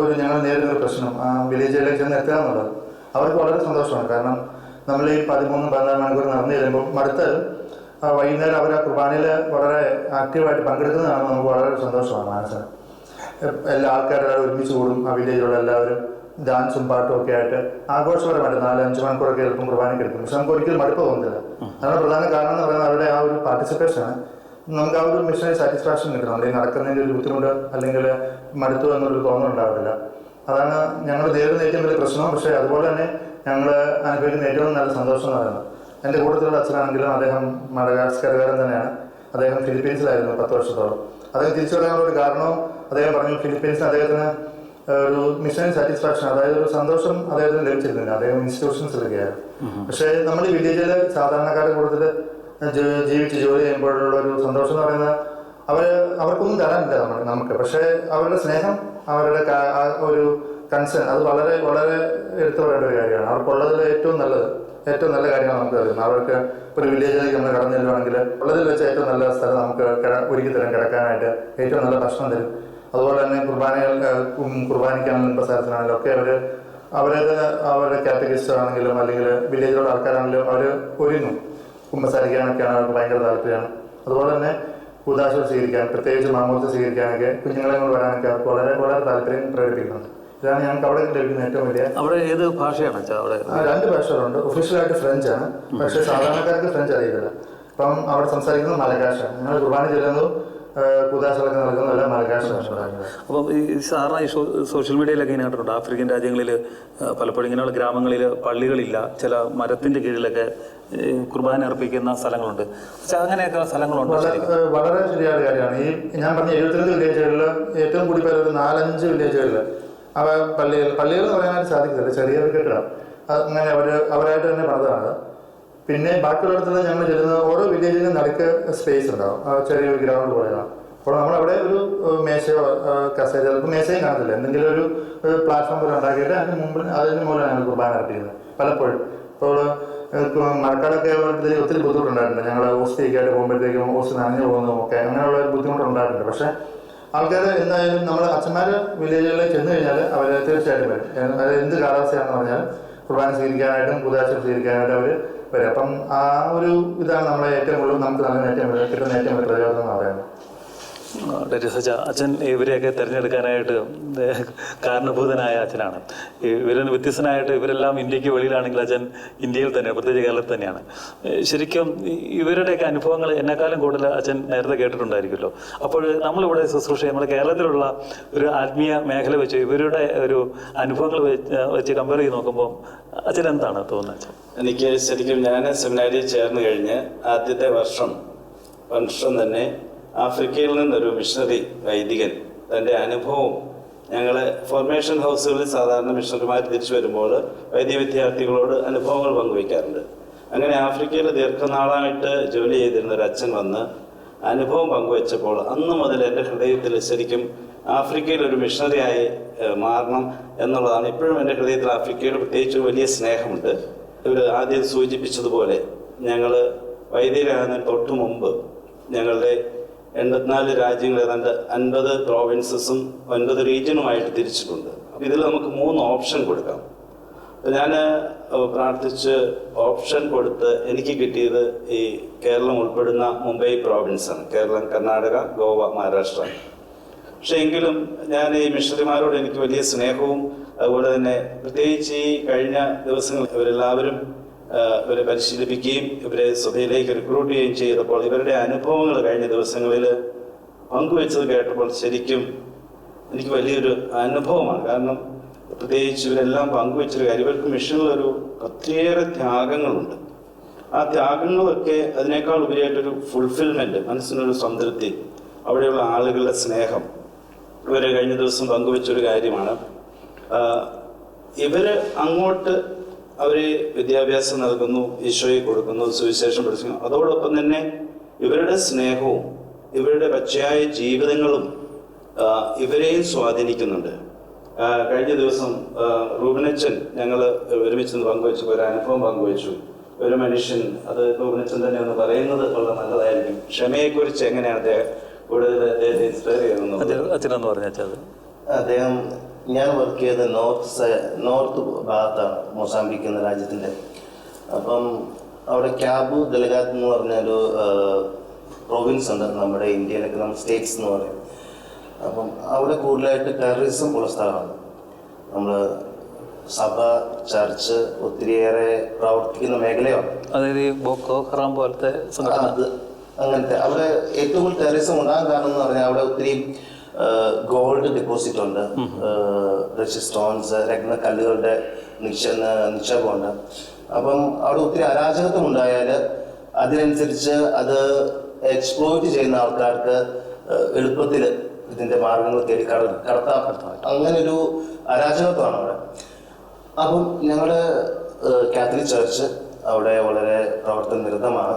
ഒരു ഞങ്ങൾ നേരിടുന്ന പ്രശ്നം. ആ വില്ലേജിലേക്ക് ചെന്ന് എത്തുക എന്നുള്ളത് അവർക്ക് വളരെ സന്തോഷമാണ്. കാരണം നമ്മൾ ഈ പതിമൂന്ന് പതിനാല് മണിക്കൂർ നടന്നു ചെല്ലുമ്പോൾ അടുത്ത് വൈകുന്നേരം അവർ ആ കുർബാനയിൽ വളരെ ആക്റ്റീവായിട്ട് പങ്കെടുക്കുന്നതാണ് നമുക്ക് വളരെ സന്തോഷമാണ് മനസ്സിന്. എല്ലാ ആൾക്കാരെല്ലാം ഒരുമിച്ച് കൂടും. ആ വില്ലേജിലുള്ള എല്ലാവരും ഡാൻസും പാട്ടും ഒക്കെ ആയിട്ട് ആഘോഷപരമായിട്ട് നാല് അഞ്ച് മണിക്കൂറൊക്കെ ചിലപ്പം കുർബാനയ്ക്ക് എടുക്കും. പക്ഷെ നമുക്ക് ഒരിക്കലും മടുപ്പ് തോന്നുന്നില്ല അതാണ് പ്രധാന കാരണം എന്ന് പറയുന്നത് അവരുടെ ആ ഒരു പാർട്ടിസിപ്പേഷനാണ് നമുക്ക് ആ ഒരു മിഷനറി സാറ്റിസ്ഫാക്ഷൻ കിട്ടും നമ്മൾ ഈ നടക്കുന്നതിന്റെ ഒരു ബുദ്ധിമുട്ട് അല്ലെങ്കിൽ മടുത്തു എന്നൊരു തോന്നലുണ്ടാവില്ല അതാണ് ഞങ്ങൾ നേരിടുന്ന ഏറ്റവും വലിയ പ്രശ്നം. പക്ഷേ അതുപോലെ തന്നെ ഞങ്ങൾ അനുഭവിക്കുന്ന ഏറ്റവും നല്ല സന്തോഷം എന്ന് പറയുന്നത്. എന്റെ കൂട്ടത്തിലുള്ള അച്ഛനാണെങ്കിലും അദ്ദേഹം മടകാസ്കരകാരൻ തന്നെയാണ്. അദ്ദേഹം ഫിലിപ്പീൻസിലായിരുന്നു പത്ത് വർഷത്തോളം. അദ്ദേഹം തിരിച്ചു വരാനുള്ള ഒരു കാരണവും അദ്ദേഹം പറഞ്ഞു ഫിലിപ്പീൻസിന് അദ്ദേഹത്തിന് ഒരു മിഷൻ സാറ്റിസ്ഫാക്ഷൻ അതായത് ഒരു സന്തോഷം അദ്ദേഹത്തിന് ലഭിച്ചിരുന്നില്ല. അദ്ദേഹം ഇൻസ്റ്റിറ്റ്യൂഷൻസ് ഇൻസ്റ്റിറ്റ്യൂഷൻസിലൊക്കെയായിരുന്നു പക്ഷേ നമ്മൾ ഈ വില്ലേജിൽ സാധാരണക്കാരുടെ കൂട്ടത്തിൽ ജ- ജീവിച്ച് ജോലി ചെയ്യുമ്പോഴുള്ള ഒരു സന്തോഷം എന്ന് പറയുന്നത് അവർ അവർക്കൊന്നും തരാനില്ല നമ്മൾ നമുക്ക്. പക്ഷേ അവരുടെ സ്നേഹം അവരുടെ ഒരു കൺസേൺ അത് വളരെ വളരെ എടുത്തു പറയേണ്ട ഒരു കാര്യമാണ്. അവർക്കുള്ളതിൽ ഏറ്റവും നല്ലത് ഏറ്റവും നല്ല കാര്യമാണ് നമുക്ക് തരുന്നത് അവർക്ക് ഒരു വില്ലേജിലേക്ക് നമ്മൾ കടന്നു ചെല്ലുവാണെങ്കിൽ ഉള്ളതിൽ വെച്ച് ഏറ്റവും നല്ല സ്ഥലം നമുക്ക് ഒരുക്കി തരും കിടക്കാനായിട്ട് ഏറ്റവും നല്ല ഭക്ഷണം തരും. അതുപോലെ തന്നെ കുർബാനകൾ ഏഹ്, പ്രസാരത്തിനാണെങ്കിലും ഒക്കെ അവർ അവരത് അവരുടെ കാറ്റഗറിസ്റ്റ് ആണെങ്കിലും അല്ലെങ്കിൽ വില്ലേജിലുള്ള ആൾക്കാരാണെങ്കിലും അവർ ഒരുങ്ങും. കുമ്പസാരിക്കാനൊക്കെയാണ് അവർക്ക് ഭയങ്കര താല്പര്യമാണ്. അതുപോലെ തന്നെ കൂതാശം സ്വീകരിക്കാൻ പ്രത്യേകിച്ച് മാമൂലത്തെ സ്വീകരിക്കാനൊക്കെ കുഞ്ഞുങ്ങളെ കൊണ്ട് വരാനൊക്കെ അവർക്ക് വളരെ വളരെ താല്പര്യം പ്രകടിപ്പിക്കുന്നുണ്ട്. ഇതാണ് ഞങ്ങൾക്ക് അവിടെ ലഭിക്കുന്ന ഏറ്റവും വലിയ അവിടെ ഏത് ഭാഷയാണ് അവിടെ? രണ്ട് ഭാഷകളുണ്ട്. ഒഫീഷ്യലായിട്ട് ഫ്രഞ്ച് ആണ്. പക്ഷേ സാധാരണക്കാർക്ക് ഫ്രഞ്ച് അറിയില്ല അപ്പം അവിടെ സംസാരിക്കുന്നത് മലയാളം ഞങ്ങൾ കുർബാന ചെല്ലുന്നതും മലകാശമാണ് അപ്പം ഈ സാധാരണ ഈ സോഷ്യൽ മീഡിയയിലൊക്കെ ഇങ്ങനെ കണ്ടിട്ടുണ്ട്. ആഫ്രിക്കൻ രാജ്യങ്ങളിൽ പലപ്പോഴും ഇങ്ങനെയുള്ള ഗ്രാമങ്ങളിൽ പള്ളികളില്ല ചില മരത്തിന്റെ കീഴിലൊക്കെ കുർബാന അർപ്പിക്കുന്ന സ്ഥലങ്ങളുണ്ട്. പക്ഷെ അങ്ങനെയൊക്കെ സ്ഥലങ്ങളുണ്ട് വളരെ ശരിയായ കാര്യമാണ്. ഈ ഞാൻ പറഞ്ഞ എഴുപത്തിരണ്ട് വില്ലേജുകളിൽ ഏറ്റവും കൂടി പേര് ഒരു നാലഞ്ച് വില്ലേജുകളിൽ അവ പള്ളികൾ പള്ളികൾ എന്ന് പറയാനായിട്ട് സാധിക്കത്തില്ല ചെറിയ കെട്ടിടം അങ്ങനെ അവർ അവരായിട്ട് തന്നെ പണിതാണ്. പിന്നെ ബാക്കിയുള്ളിടത്തുള്ള ഞങ്ങൾ ചെല്ലുന്ന ഓരോ വില്ലേജിലും നടക്ക് സ്പേസ് ഉണ്ടാവും. ചെറിയൊരു ഗ്രൗണ്ട് പോലെയാണ്. അപ്പോൾ നമ്മൾ അവിടെ ഒരു മേശയോ കസേ ചിലപ്പോൾ മേശയും കാണത്തില്ല. എന്തെങ്കിലും ഒരു പ്ലാറ്റ്ഫോം പോലെ ഉണ്ടാക്കിയിട്ട് അതിന് മുമ്പിൽ അതിന് മുകളിലാണ് ഞങ്ങൾ കുർബാന നടത്തിയിരുന്നത് പലപ്പോഴും. ഇപ്പോൾ മഴക്കാടൊക്കെ ആകുമ്പോഴത്തേക്ക് ഒത്തിരി ബുദ്ധിമുട്ടുണ്ടായിട്ടുണ്ട്. ഞങ്ങൾ ആയിട്ട് പോകുമ്പോഴത്തേക്കും ഹോസ്റ്റ് നനഞ്ഞു പോകുന്നതും ഒക്കെ അങ്ങനെയുള്ള ഒരു ബുദ്ധിമുട്ടുണ്ടായിട്ടുണ്ട്. പക്ഷേ ആൾക്കാർ എന്തായാലും നമ്മൾ അച്ഛന്മാർ വില്ലേജുകളിൽ ചെന്ന് കഴിഞ്ഞാൽ അവർ തീർച്ചയായിട്ടും വരും. അത് എന്ത് കാലാവസ്ഥയാണെന്ന് പറഞ്ഞാൽ കുർബാന സ്വീകരിക്കാനായിട്ടും കുതാശം സ്വീകരിക്കാനായിട്ടും അവർ വരും അപ്പം ആ ഒരു ഇതാണ് നമ്മളെ ഏറ്റവും കൂടുതൽ നമുക്ക് നൽകുന്ന ഏറ്റവും കിട്ടുന്ന ഏറ്റവും വലിയ പ്രചോദനം എന്ന് സജ അച്ഛൻ ഇവരെയൊക്കെ തിരഞ്ഞെടുക്കാനായിട്ട് കാരണഭൂതനായ അച്ഛനാണ്. ഇവരിൽ വ്യത്യസ്തനായിട്ട് ഇവരെല്ലാം ഇന്ത്യയ്ക്ക് വെളിയിലാണെങ്കിൽ അച്ഛൻ ഇന്ത്യയിൽ തന്നെ പ്രത്യേകിച്ച് കേരളത്തിൽ തന്നെയാണ്. ശരിക്കും ഇവരുടെയൊക്കെ അനുഭവങ്ങൾ എന്നെക്കാളും കൂടുതൽ അച്ഛൻ നേരത്തെ കേട്ടിട്ടുണ്ടായിരിക്കുമല്ലോ. അപ്പോൾ നമ്മളിവിടെ ശുശ്രൂഷ നമ്മൾ കേരളത്തിലുള്ള ഒരു ആത്മീയ മേഖല വെച്ച് ഇവരുടെ ഒരു അനുഭവങ്ങൾ വെച്ച് കമ്പയർ ചെയ്ത് നോക്കുമ്പോൾ അച്ഛൻ എന്താണ് തോന്നുന്നത് അച്ഛൻ? എനിക്ക് ശരിക്കും ഞാൻ സെമിനാരിയിൽ ചേർന്ന് കഴിഞ്ഞ് ആദ്യത്തെ വർഷം വർഷം തന്നെ ആഫ്രിക്കയിൽ നിന്നൊരു മിഷണറി വൈദികൻ തന്റെ അനുഭവം ഞങ്ങൾ ഫോർമേഷൻ ഹൗസുകളിൽ സാധാരണ മിഷണറിമാർ തിരിച്ചു വരുമ്പോൾ വൈദ്യ വിദ്യാർത്ഥികളോട് അനുഭവങ്ങൾ പങ്കുവയ്ക്കാറുണ്ട്. അങ്ങനെ ആഫ്രിക്കയിൽ ദീർഘനാളായിട്ട് ജോലി ചെയ്തിരുന്ന ഒരു അച്ഛൻ വന്ന് അനുഭവം പങ്കുവച്ചപ്പോൾ അന്ന് മുതൽ എന്റെ ഹൃദയത്തിൽ ശരിക്കും ആഫ്രിക്കയിൽ ഒരു മിഷണറിയായി മാറണം എന്നുള്ളതാണ്. ഇപ്പോഴും എന്റെ ഹൃദയത്തിൽ ആഫ്രിക്കയോട് പ്രത്യേകിച്ച് വലിയ സ്നേഹമുണ്ട്. ഇവർ ആദ്യം സൂചിപ്പിച്ചതുപോലെ ഞങ്ങൾ വൈദ്യരാകുന്നതിന് തൊട്ട് മുമ്പ് ഞങ്ങളുടെ എൺപത്തിനാല് രാജ്യങ്ങൾ ഏതാണ്ട് അൻപത് പ്രോവിൻസസും ഒൻപത് റീജിയനുമായിട്ട് തിരിച്ചിട്ടുണ്ട്. അപ്പോൾ ഇതിൽ നമുക്ക് മൂന്ന് ഓപ്ഷൻ കൊടുക്കാം. ഞാൻ പ്രാർത്ഥിച്ച് ഓപ്ഷൻ കൊടുത്ത് എനിക്ക് കിട്ടിയത് ഈ കേരളം ഉൾപ്പെടുന്ന മുംബൈ പ്രോവിൻസാണ് കേരളം കർണാടക ഗോവ മഹാരാഷ്ട്ര. പക്ഷേ എങ്കിലും ഞാൻ ഈ മിഷണറിമാരോട് എനിക്ക് വലിയ സ്നേഹവും അതുപോലെ തന്നെ പ്രത്യേകിച്ച് ഈ കഴിഞ്ഞ ദിവസങ്ങളിൽ ഇവരെല്ലാവരും ഇവരെ പരിശീലിപ്പിക്കുകയും ഇവരെ സഭയിലേക്ക് റിക്രൂട്ട് ചെയ്യുകയും ചെയ്തപ്പോൾ ഇവരുടെ അനുഭവങ്ങൾ കഴിഞ്ഞ ദിവസങ്ങളിൽ പങ്കുവെച്ചത് കേട്ടപ്പോൾ ശരിക്കും എനിക്ക് വലിയൊരു അനുഭവമാണ്. കാരണം പ്രത്യേകിച്ച് ഇവരെല്ലാം പങ്കുവെച്ചൊരു കാര്യം ഇവർക്ക് മിഷനിലൊരു ഒത്തിരിയേറെ ത്യാഗങ്ങളുണ്ട്. ആ ത്യാഗങ്ങളൊക്കെ അതിനേക്കാൾ ഉപരിയായിട്ടൊരു ഫുൾഫിൽമെന്റ് മനസ്സിനൊരു സംതൃപ്തി അവിടെയുള്ള ആളുകളുടെ സ്നേഹം ഇവർ കഴിഞ്ഞ ദിവസം പങ്കുവെച്ചൊരു കാര്യമാണ്. ഇവർ അങ്ങോട്ട് അവർ വിദ്യാഭ്യാസം നൽകുന്നു ഈശോയെ കൊടുക്കുന്നു സുവിശേഷം പഠിക്കുന്നു അതോടൊപ്പം തന്നെ ഇവരുടെ സ്നേഹവും ഇവരുടെ പച്ചയായ ജീവിതങ്ങളും ഇവരെയും സ്വാധീനിക്കുന്നുണ്ട്. കഴിഞ്ഞ ദിവസം റൂബിനച്ചൻ ഞങ്ങൾ ഒരുമിച്ച് പങ്കുവച്ചു ഒരു അനുഭവം പങ്കുവച്ചു. ഒരു മനുഷ്യൻ അത് റൂബിനച്ചൻ തന്നെ ഒന്ന് പറയുന്നത് വളരെ നല്ലതായിരിക്കും. ക്ഷമയെക്കുറിച്ച് എങ്ങനെയാണ് അദ്ദേഹം കൂടുതൽ അദ്ദേഹത്തെ ഇൻസ്പയർ ചെയ്യുന്നത്? അദ്ദേഹം ഞാൻ വർക്ക് ചെയ്ത നോർത്ത് നോർത്ത് ഭാഗത്താണ് മൊസാംബിക് എന്ന രാജ്യത്തിന്റെ അപ്പം അവിടെ ക്യാബ് ദലഗാത്ത് എന്ന് പറഞ്ഞൊരു പ്രൊവിൻസ് ഉണ്ട് നമ്മുടെ ഇന്ത്യയിലൊക്കെ നമ്മൾ സ്റ്റേറ്റ്സ് എന്ന് പറയും. അപ്പം അവിടെ കൂടുതലായിട്ട് ടെററിസം ഉള്ള സ്ഥലമാണ്. നമ്മൾ സഭ ചർച്ച് ഒത്തിരിയേറെ പ്രവർത്തിക്കുന്ന മേഖലയാണ്. അതായത് ഈ ബോക്കോ ഹറാം പോലത്തെ സംഘടന അത് അങ്ങനത്തെ. അവിടെ ഏറ്റവും കൂടുതൽ ടെററിസം ഉണ്ടാകാൻ കാരണം എന്ന് പറഞ്ഞാൽ അവിടെ ഒത്തിരി ഗോൾഡ് ഡെപ്പോസിറ്റ് ഉണ്ട്. പ്രഷ്യസ് സ്റ്റോൺസ് രത്നക്കല്ലുകളുടെ നിക്ഷ നിക്ഷേപമുണ്ട്. അപ്പം അവിടെ ഒത്തിരി അരാജകത്വം ഉണ്ടായാൽ അതിനനുസരിച്ച് അത് എക്സ്പ്ലോയിറ്റ് ചെയ്യുന്ന ആൾക്കാർക്ക് എളുപ്പത്തിൽ ഇതിന്റെ മാർഗങ്ങൾ തേടി കട കടത്താൻ അങ്ങനെ ഒരു അരാജകത്വമാണ് അവിടെ. അപ്പം ഞങ്ങളുടെ കാത്തലിക് ചർച്ച് അവിടെ വളരെ പ്രവർത്തന നിരതമാണ്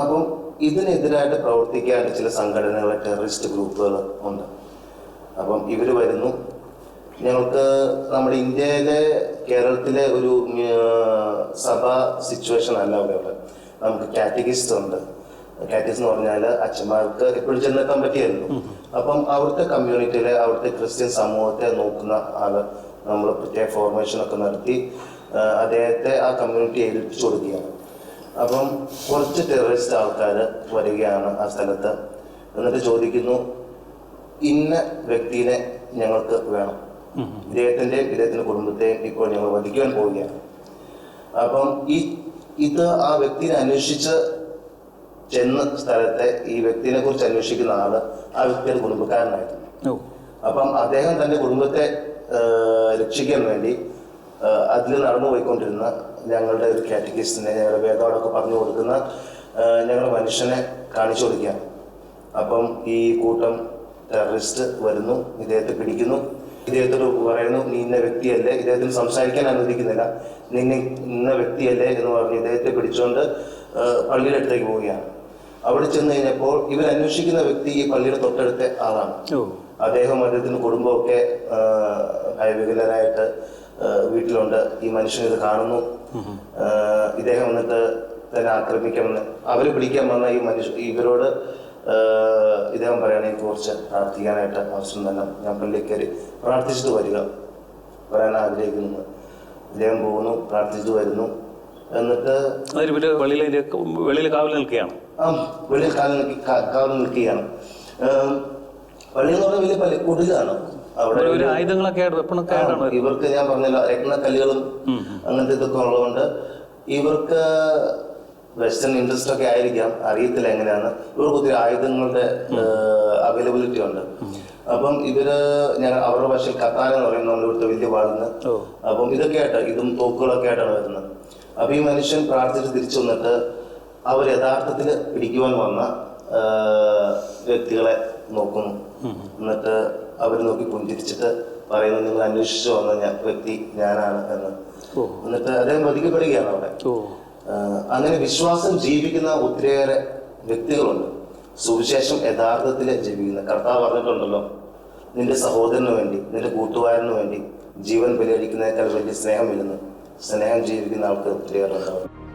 അപ്പം ഇതിനെതിരായിട്ട് പ്രവർത്തിക്കാൻ ചില സംഘടനകൾ ടെററിസ്റ്റ് ഗ്രൂപ്പുകൾ ഉണ്ട്. അപ്പം ഇവർ വരുന്നു. ഞങ്ങൾക്ക് നമ്മുടെ ഇന്ത്യയിലെ കേരളത്തിലെ ഒരു സഭാ സിറ്റുവേഷൻ അല്ല അവിടെ. നമുക്ക് കാറ്റഗിസ്റ്റ് ഉണ്ട്. കാറ്റഗിസ്റ്റ് എന്ന് പറഞ്ഞാൽ അച്ഛന്മാർക്ക് എപ്പോഴും ചെന്നെത്താൻ പറ്റിയായിരുന്നു അപ്പം അവിടുത്തെ കമ്മ്യൂണിറ്റിയിലെ അവിടുത്തെ ക്രിസ്ത്യൻ സമൂഹത്തെ നോക്കുന്ന ആൾ നമ്മൾ പ്രത്യേക ഫോർമേഷൻ ഒക്കെ നടത്തി അദ്ദേഹത്തെ ആ കമ്മ്യൂണിറ്റി ഏൽപ്പിച്ചു കൊടുക്കുകയാണ്. അപ്പം കുറച്ച് ടെററിസ്റ്റ് ആൾക്കാർ വരികയാണ് ആ സ്ഥലത്ത്. എന്നിട്ട് ചോദിക്കുന്നു ഇന്ന വ്യക്തിനെ ഞങ്ങൾക്ക് വേണം. ഇദ്ദേഹത്തിന്റെയും ഇദ്ദേഹത്തിന്റെ കുടുംബത്തെയും ഇപ്പോൾ ഞങ്ങൾ വധിക്കുവാൻ പോവുകയാണ്. അപ്പം ഈ ഇത് ആ വ്യക്തിനെ അന്വേഷിച്ച് ചെന്ന സ്ഥലത്തെ ഈ വ്യക്തിനെ കുറിച്ച് അന്വേഷിക്കുന്ന ആൾ ആ വ്യക്തിയുടെ കുടുംബക്കാരനായിരുന്നു. അപ്പം അദ്ദേഹം തന്റെ കുടുംബത്തെ രക്ഷിക്കാൻ വേണ്ടി അതിൽ നടന്നു പോയിക്കൊണ്ടിരുന്ന ഞങ്ങളുടെ ഒരു കാറ്റഗിസ്റ്റിനെ ഞങ്ങളുടെ വേദോടൊക്കെ പറഞ്ഞു കൊടുക്കുന്ന ഞങ്ങൾ ഞങ്ങളുടെ മനുഷ്യനെ കാണിച്ചു കൊടുക്കുക. അപ്പം ഈ കൂട്ടം ടെററിസ്റ്റ് വരുന്നു ഇദ്ദേഹത്തെ പിടിക്കുന്നു. ഇദ്ദേഹത്തോട് പറയുന്നു നീ ഇന്ന വ്യക്തിയല്ലേ? ഇദ്ദേഹത്തിന് സംസാരിക്കാൻ അനുവദിക്കുന്നില്ല. നിന്നെ ഇന്ന വ്യക്തിയല്ലേ? എന്ന് പറഞ്ഞ് ഇദ്ദേഹത്തെ പിടിച്ചുകൊണ്ട് പള്ളിയുടെ അടുത്തേക്ക് പോവുകയാണ്. അവിടെ ചെന്ന് കഴിഞ്ഞപ്പോൾ ഇവർ അന്വേഷിക്കുന്ന വ്യക്തി ഈ പള്ളിയുടെ തൊട്ടടുത്ത ആളാണ്. അദ്ദേഹം അദ്ദേഹത്തിന്റെ കുടുംബമൊക്കെ ആ, വീട്ടിലുണ്ട്. ഈ മനുഷ്യൻ ഇത് കാണുന്നു. ഇദ്ദേഹം വന്നിട്ട് തന്നെ ആക്രമിക്കാമെന്ന് അവർ പിടിക്കാൻ വന്ന ഈ മനുഷ്യ ഇവരോട് ഇദ്ദേഹം പറയണ എനിക്ക് കുറച്ച് പ്രാർത്ഥിക്കാനായിട്ട് ആവശ്യം തന്നെ. ഞാൻ പള്ളിയിൽ കയറി പ്രാർത്ഥിച്ചിട്ട് വരിക. പറയാൻ ആഗ്രഹിക്കുന്നു. ഇദ്ദേഹം പോകുന്നു പ്രാർത്ഥിച്ചിട്ട് വരുന്നു. എന്നിട്ട് വെളിയിൽ വെളിയിൽ കാവൽ നിൽക്കുകയാണ്. ആ വെളിയിൽ കാവൽ നിൽക്കുകയാണ്. പള്ളി എന്ന് പറഞ്ഞാൽ വലിയ പള്ളി കുടിലാണ്. അവിടെ ഒരു ആയുധങ്ങളൊക്കെ വെപ്പണൊക്കെ ഇവർക്ക് ഞാൻ പറഞ്ഞല്ലോ രത്നക്കല്ലുകളും അങ്ങനത്തെ ഇതൊക്കെ ഉള്ളതുകൊണ്ട് ഇവർക്ക് വെസ്റ്റേൺ ഇൻട്രസ്റ്റ് ഒക്കെ ആയിരിക്കാം അറിയത്തില്ല എങ്ങനെയാണ്. ഇവർക്ക് ഒത്തിരി ആയുധങ്ങളുടെ അവൈലബിലിറ്റി ഉണ്ട്. അപ്പം ഇവർ ഞാൻ അവരുടെ ഭാഷയിൽ കത്താന എന്ന് പറയുന്നത് നമ്മുടെ ഇവിടുത്തെ വലിയ വാളുന്ന് അപ്പം ഇതൊക്കെ ആയിട്ട് ഇതും തോക്കുകളൊക്കെ ആയിട്ടാണ് വരുന്നത്. അപ്പൊ ഈ മനുഷ്യൻ പ്രാർത്ഥിച്ച് തിരിച്ചു വന്നിട്ട് അവർ യഥാർത്ഥത്തിൽ പിടിക്കുവാൻ വന്ന വ്യക്തികളെ നോക്കുന്നു. എന്നിട്ട് അവർ നോക്കി പുഞ്ചിരിച്ചിട്ട് പറയുന്നു നിങ്ങൾ അന്വേഷിച്ചു വന്ന ഞാൻ വ്യക്തി ഞാനാണ് എന്ന്. എന്നിട്ട് അദ്ദേഹം വധിക്കപ്പെടുകയാണ് അവിടെ. അങ്ങനെ വിശ്വാസം ജീവിക്കുന്ന ഒത്തിരിയേറെ വ്യക്തികളുണ്ട്. സുവിശേഷം യഥാർത്ഥത്തിൽ ജീവിക്കുന്ന കർത്താവ് പറഞ്ഞിട്ടുണ്ടല്ലോ നിന്റെ സഹോദരന് വേണ്ടി നിന്റെ കൂട്ടുകാരന് വേണ്ടി ജീവൻ ബലിയടിക്കുന്നതിനേക്കാൾ വലിയ സ്നേഹമില്ലെന്ന് സ്നേഹം ജീവിക്കുന്ന ആൾക്ക് ഒത്തിരിയേറെ ഉണ്ടാവും.